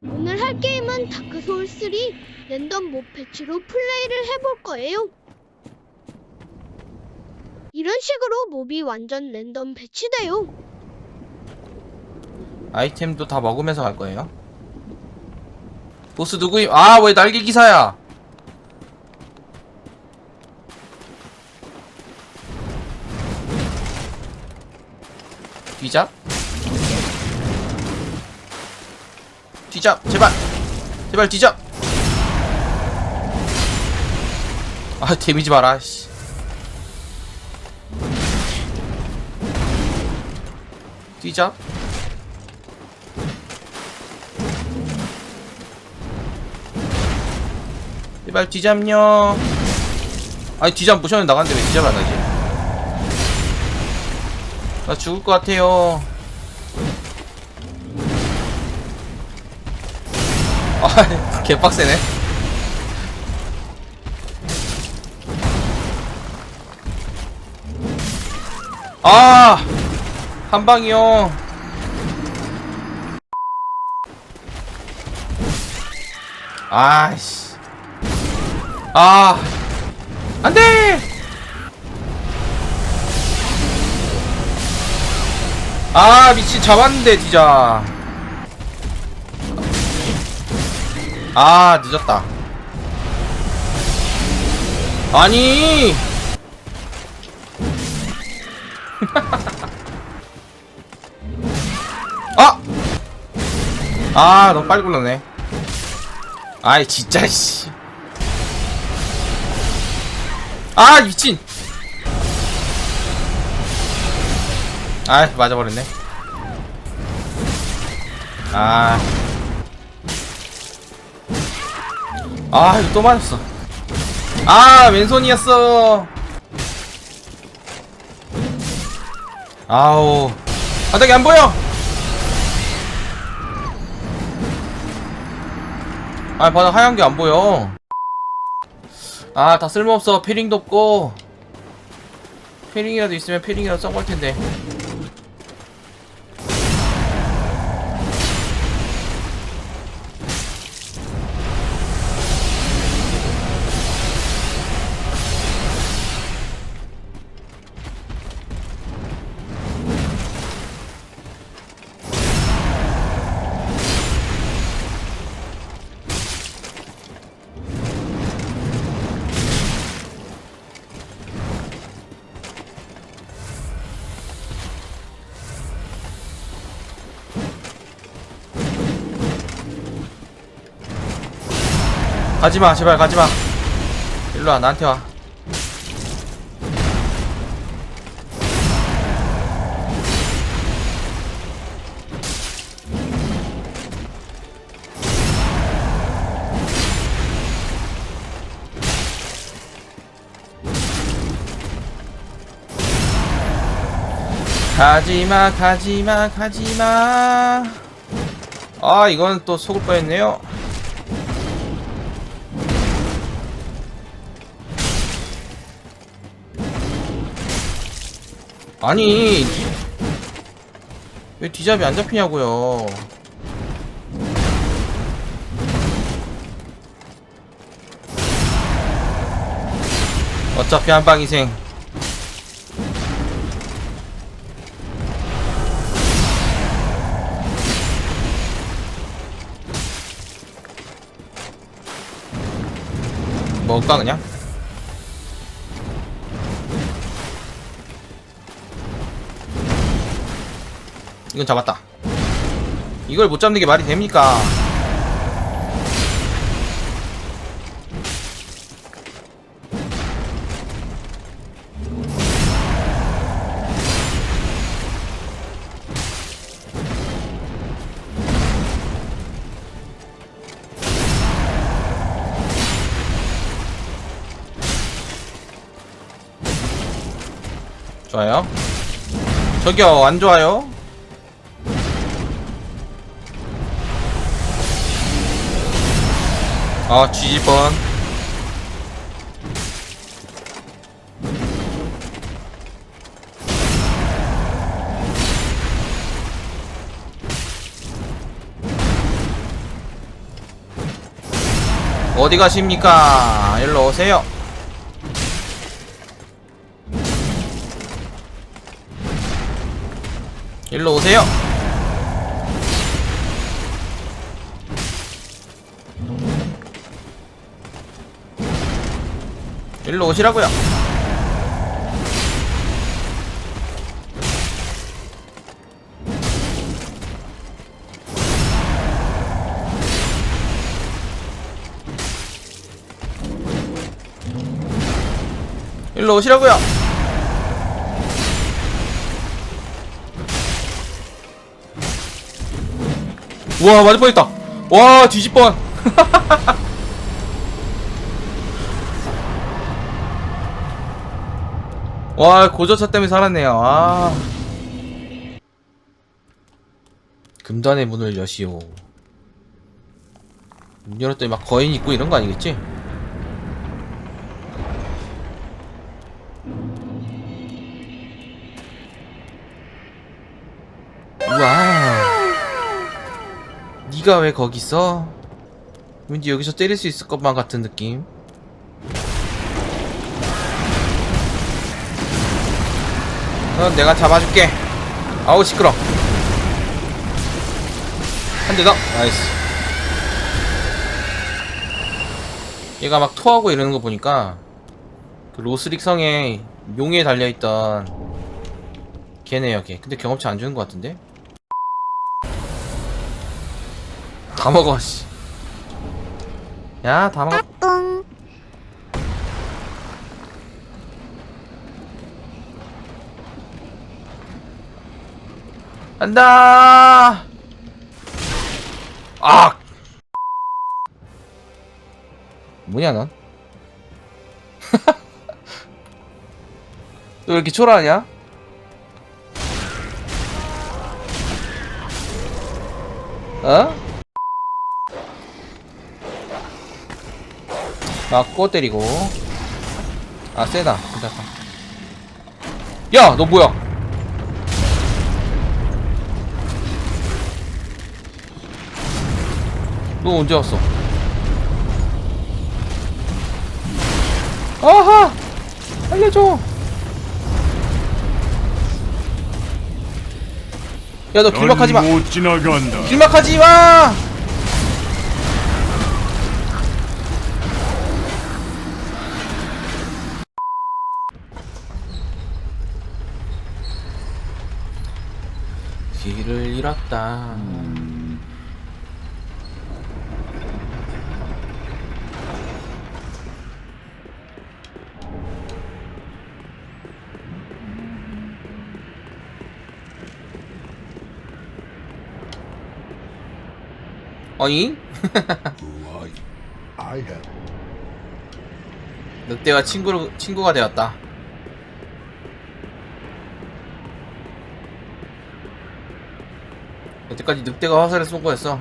오늘 할 게임은 다크 소울 3 랜덤 몹 패치로 플레이를 해볼 거예요. 이런 식으로 몹이 완전 랜덤 배치돼요. 아이템도 다 먹으면서 갈 거예요. 보스 누구임? 아, 왜 날개 기사야? 뒤잡? 뒤잡, 제발! 제발 뒤잡! 아, 데미지 봐라, 씨. 뒤잡? 제발 뒤잡요. 아니 뒤잡 무시하면 나갔는데 왜 뒤잡 안 하지? 나 죽을 것 같아요. 아, 개빡세네. 아, 한 방이요. 아이씨. 아, 안 돼! 아, 미친, 잡았는데, 진짜. 아, 늦었다. 아니! 아! 아, 너무 빨리 굴렀네. 아이, 진짜, 씨. 아 미친 아 맞아버렸네 아 아, 이거 또 맞았어. 아, 왼손이었어. 아우. 바닥이 안 보여! 아, 바닥 하얀 게 안 보여. 아, 다 쓸모없어. 패링도 없고. 패링이라도 있으면 패링이라도 써볼 텐데. 가지마, 제발 가지마. 일로와, 나한테 와. 가지마, 가지마, 가지마. 아, 이건 또 속을 뻔했네요. 아니. 왜 뒤잡이 안 잡히냐고요. 어차피 한방 희생. 먹을까 그냥? 이건 잡았다. 이걸 못 잡는 게 말이 됩니까? 좋아요. 저기요, 안 좋아요? 아, G번. 어디 가십니까? 일로 오세요. 일로 오세요. 일로 오시라고요. 일로 오시라고요. 우와 맞을 뻔했다. 와 뒤집번. 와 고저차 때문에 살았네요. 아. 금단의 문을 여시오. 문 열었더니 막 거인 있고 이런 거 아니겠지? 와우. 네가 왜 거기 있어? 왠지 여기서 때릴 수 있을 것만 같은 느낌. 넌 내가 잡아줄게. 아우 시끄러. 한 대 더. 나이스. 얘가 막 토하고 이러는 거 보니까 그 로스릭 성에 용에 달려있던 걔네요 걔. 근데 경험치 안 주는 것 같은데? 다 먹어 씨. 야다 먹어. 간다. 아. 뭐냐 넌? 너왜 이렇게 초라하냐? 어? 맞고 때리고 아 세다 괜찮다 야너 뭐야 너 언제 왔어? 아하! 알려줘! 야, 너 길막하지 마! 못 지나간다. 길막하지 마! 길을 잃었다. 어잉? 늑대와 친구, 친구가 되었다. 여태까지 늑대가 화살을 쏜 거였어.